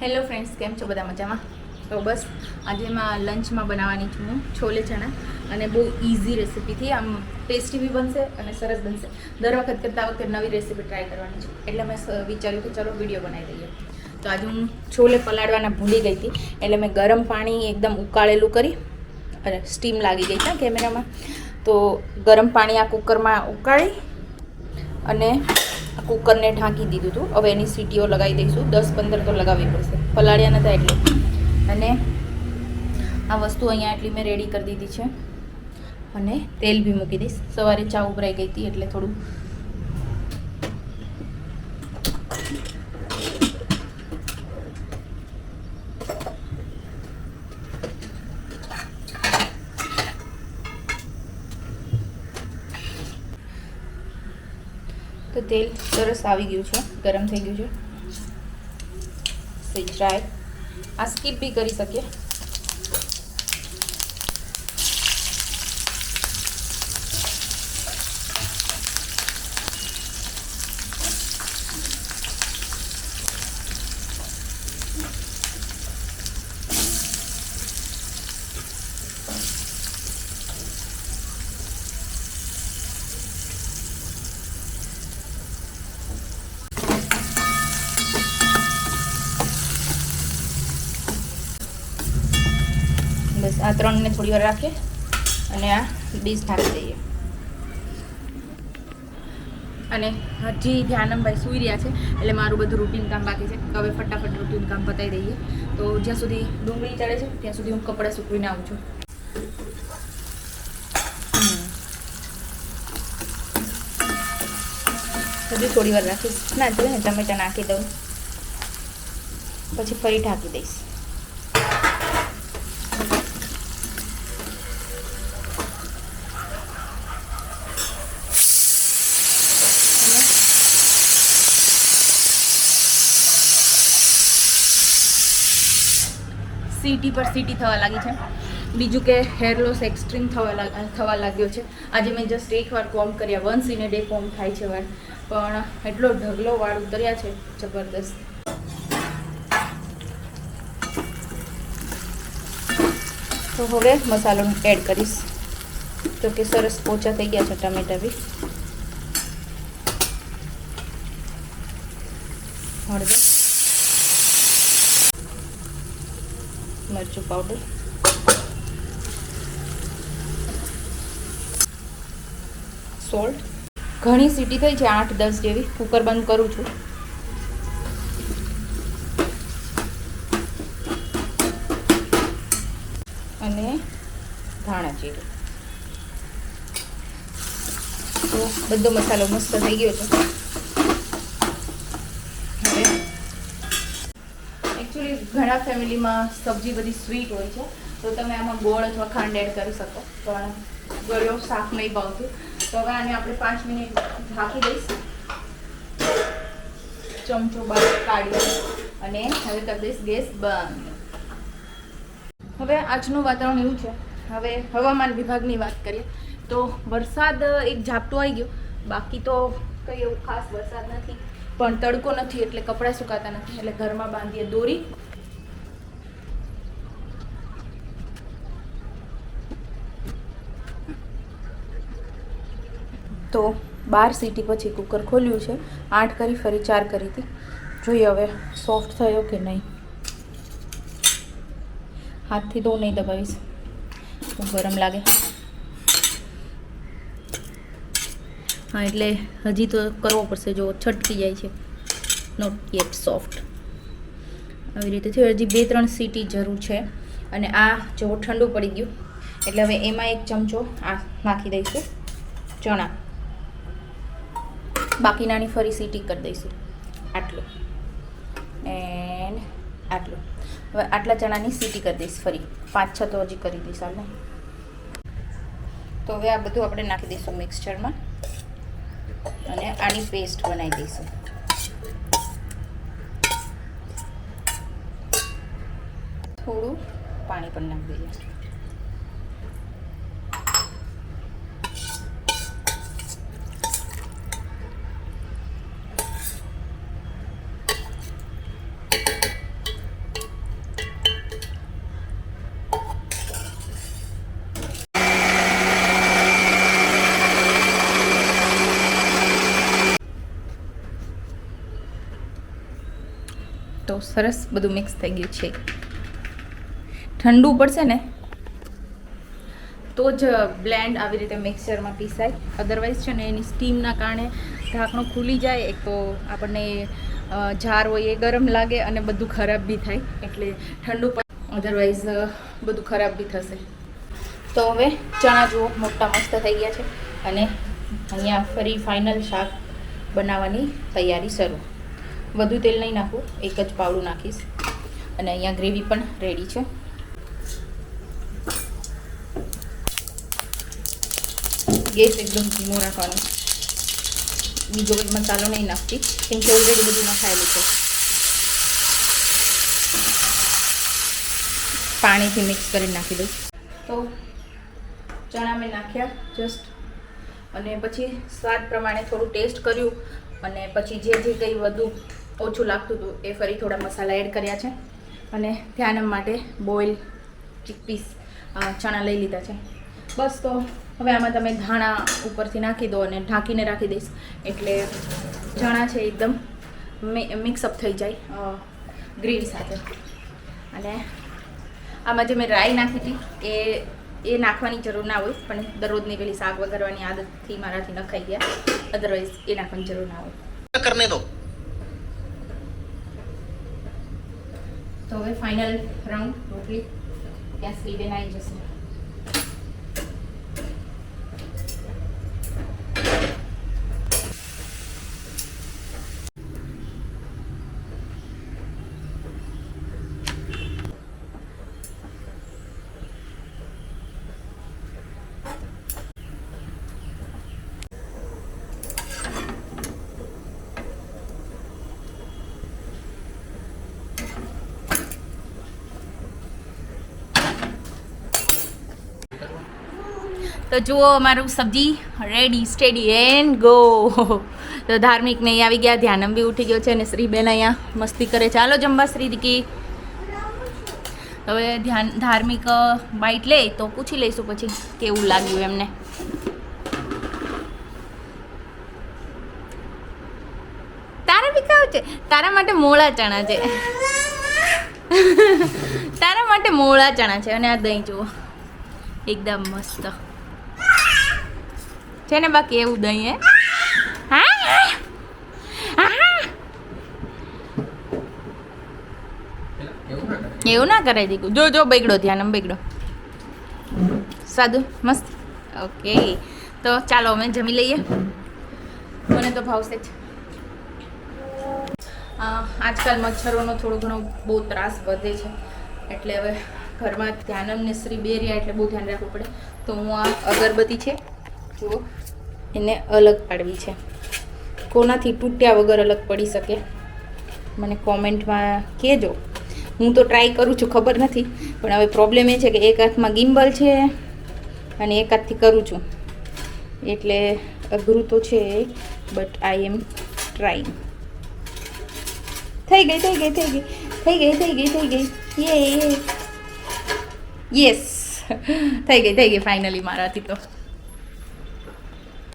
Hello friends, કેમ છો બધા મજામાં? તો બસ, આજે માં લંચમાં બનાવવાની છું હું, છોલે ચણા, અને બહુ ઇઝી રેસીપીથી આમ ટેસ્ટી બી બનશે અને સરસ બનશે. દર વખત કરતાં વખતે નવી રેસીપી ટ્રાય કરવાની છું. એટલે મેં વિચાર્યું કે ચલો વીડિયો બનાવી દઈએ. તો આજે હું છોલે પલાળવાના ભૂલી ગઈ હતી. એટલે મેં ગરમ પાણી એકદમ ઉકાળેલું કરી, અને સ્ટીમ લાગી ગઈ ત્યાં કેમેરામાં તો ગરમ પાણી આ કુકરમાં ઉકાળી, અને કુકરને ઢાંકી દીધું હતું. હવે એની સીટીઓ લગાવી દઈશું. દસ પંદર તો લગાવવી પડશે. પલાળ્યા નતા એટલે. અને આ વસ્તુ અહીંયા એટલી મેં રેડી કરી દીધી છે. અને તેલ બી મૂકી દઈશ. સવારે ચા ઉભરાઈ ગઈ હતી એટલે થોડું તો તેલ સરસ આવી ગયું છે, ગરમ થઈ ગયું છે. સેજ ડ્રાય આ સ્કીપ બી કરી શકીએ બસ આ ત્રણને થોડી વાર રાખીએ અને આ ડીશ ઢાંકી દઈએ. અને હજી ધ્યાનમભાઈ સૂઈ રહ્યા છે, એટલે મારું બધું રૂટીન કામ બાકી છે. હવે ફટાફટ રૂટીન કામ પતાવી દઈએ. તો જ્યાં સુધી ડુંગળી ચડે છે, ત્યાં સુધી હું કપડાં સૂકવીને આવું છું. હજી થોડી વાર રાખીશ. ના જોઈએ ને, ટમેટા નાખી દઉં. પછી ફરી ઢાંકી દઈશ અને સીટી પર સીટી થવા લાગી છે. બીજું કે હેર લોસ એક્સ્ટ્રીમ થવા લાગ, થવા લાગ્યો છે. આજે મેં જસ્ટ એક વાર કોમ કર્યા. વન્સ ઇન એ ડે કોમ થાય છે વાર. પણ એટલો ઢગલો વાળ ઉતર્યા છે. જબરદસ્ત. તો હવે મસાલો એડ કરીશ. તો કે સરસ પોચા થઈ ગયા છે ટમેટા બી. હળદર. મરચું પાવડર સોલ્ટ ઘણી સીટી થઈ છે, આઠ દસ જેવી. કુકર બંધ કરું છું. અને ધાણા જીરું. તો બધો મસાલો મસ્ત થઈ ગયો છે હવે એકચ્યુઅલી ઘણા ફેમિલીમાં સબ્જી બધી સ્વીટ હોય છે, તો તમે આમાં ગોળ અથવા ખાંડ એડ કરી શકો. પણ ગળ્યો શાક નહીં ભાવતું. તો હવે આને આપણે પાંચ મિનિટ ઢાંકી દઈશ. ચમચો બહાર કાઢી અને હવે કરી દઈશ ગેસ બંધ. હવે આજનું વાતાવરણ એવું છે. હવે હવામાન વિભાગની વાત કરીએ, તો વરસાદ એક ઝાપટું આવી ગયો. બાકી તો કંઈ એવું ખાસ વરસાદ નથી. પણ તડકો નથી, એટલે કપડાં સુકાતા નથી. એટલે ઘરમાં બાંધીએ દોરી. તો બાર સીટી પછી કુકર ખોલ્યું છે. આઠ કરી, ફરી ચાર કરી હતી. જોઈએ હવે સોફ્ટ થયો કે નહીં. હાથથી તો નહીં દબાવીશ. ગરમ લાગે. હા, એટલે હજી તો કરવો પડશે. જો છટકી જાય છે. નોટ યેટ સોફ્ટ આવી રીતે થયું. હજી બે, ત્રણ સીટી જરૂર છે. અને આ જો ઠંડુ પડી ગયું. એટલે હવે એમાં એક ચમચો આ નાખી દઈશું. ચણા. બાકીનાની ફરી સીટી કરી દઈશું. આટલું. એન્ડ આટલું. હવે આટલા ચણાની સીટી કરી દઈશ ફરી. પાંચ છ તો હજી કરી દઈશ આપણે તો હવે આ બધું આપણે નાખી દઈશું મિક્સચરમાં અને આની પેસ્ટ બનાવી દઈશું. થોડું પાણી પણ નાખી દઈએ. સરસ બધું મિક્સ થઈ ગયું છે. ઠંડુ પડશે ને? તો જ બ્લેન્ડ આવી રીતે મિક્સચરમાં પીસાય. અદરવાઇઝ છે ને એની સ્ટીમના કારણે ઢાંકણું ખુલી જાય, એક તો આપણને જાર હોય એ ગરમ લાગે અને બધું ખરાબ બી થાય, એટલે ઠંડુ પણ અદરવાઇઝ બધું ખરાબ બી થશે. તો હવે ચણા જુઓ, મોટા મસ્ત થઈ ગયા છે. અને અહીંયા ફરી ફાઇનલ શાક બનાવવાની તૈયારી શરૂ. વધુ તેલ નહીં નાખું, એક જ પાવડું નાખીશ. અને અહીંયા ગ્રેવી પણ રેડી છે. ગેસ એકદમ ધીમો રાખવાનો. બીજો કોઈ મસાલો નહીં નાખતી, કેમ કે ઓલરેડી બધું નખાયેલું છે. પાણીથી મિક્સ કરી નાખી દઉં. તો ચણા મેં નાખ્યા જસ્ટ અને પછી સ્વાદ પ્રમાણે થોડું ટેસ્ટ કર્યું. અને પછી જે જે કંઈ વધુ ઓછું લાગતું હતું એ ફરી થોડા મસાલા એડ કર્યા છે. અને ધ્યાન માટે બોઇલ ચીકપીસ ચણા લઈ લીધા છે. બસ તો હવે આમાં તમે ધાણા ઉપરથી નાખી દો અને ઢાંકીને રાખી દઈશ. એટલે ચણા છે એકદમ મિક્સઅપ થઈ જાય ગ્રીન સાથે. અને આમાં જે મેં રાઈ નાખી હતી એ એ નાખવાની જરૂર ના હોય પણ દરરોજની પેલી શાક વઘારવાની આદતથી મારાથી ન ગયા. અધરવાઇઝ એ નાખવાની જરૂર ના હોય. કરને દો. તો હવે ફાઇનલ રાઉન્ડ રોટલી. ત્યાં સ્લીબેન આવી જશે. તો જુઓ અમારું સબ્જી રેડી સ્ટેડી એન્ડ ગો તો ધાર્મિક નહીં આવી ગયા, ધ્યાનમ બી ઉઠી ગયો છે અને શ્રીબેન અહીંયા મસ્તી કરે ચાલો જમવા શ્રી દીકી. હવે ધ્યાન, ધાર્મિક બાઇટ લે તો પૂછી લઈશું પછી કેવું લાગ્યું એમને. તારા બી ખાવું છે? તારા માટે મોળા ચણા છે. તારા માટે મોળા ચણા છે. અને આ દહીં જુઓ. એકદમ મસ્ત. છે ને બાકી એવું દહીં હે. એવું ના કરાય દીકું. જો જો, બગડો ધ્યાન બગડો. સાદું મસ્ત. ઓકે. તો ચાલો, અમે જમી લઈએ. મને તો ભાવશે જ. આજકાલ મચ્છરોનો થોડો ઘણો બહુ ત્રાસ વધે છે. એટલે હવે ઘરમાં ધ્યાનમને શ્રી બે રહ્યા એટલે બહુ ધ્યાન રાખવું પડે. તો હું આ અગરબત્તી છે જુઓ. એને અલગ પાડવી છે. કોનાથી તૂટ્યા વગર અલગ પડી શકે? મને કોમેન્ટમાં કહેજો. હું તો ટ્રાય કરું છું, ખબર નથી. પણ હવે પ્રોબ્લેમ એ છે કે એક હાથમાં ગિમ્બલ છે અને એક હાથથી કરું છું. એટલે અઘરું તો છે બટ આઈ એમ ટ્રાઈંગ થઈ ગઈ થઈ ગઈ થઈ ગઈ. થઈ ગઈ થઈ ગઈ થઈ ગઈ. યે યસ થઈ ગઈ થઈ ગઈ ફાઇનલી મારાથી તો.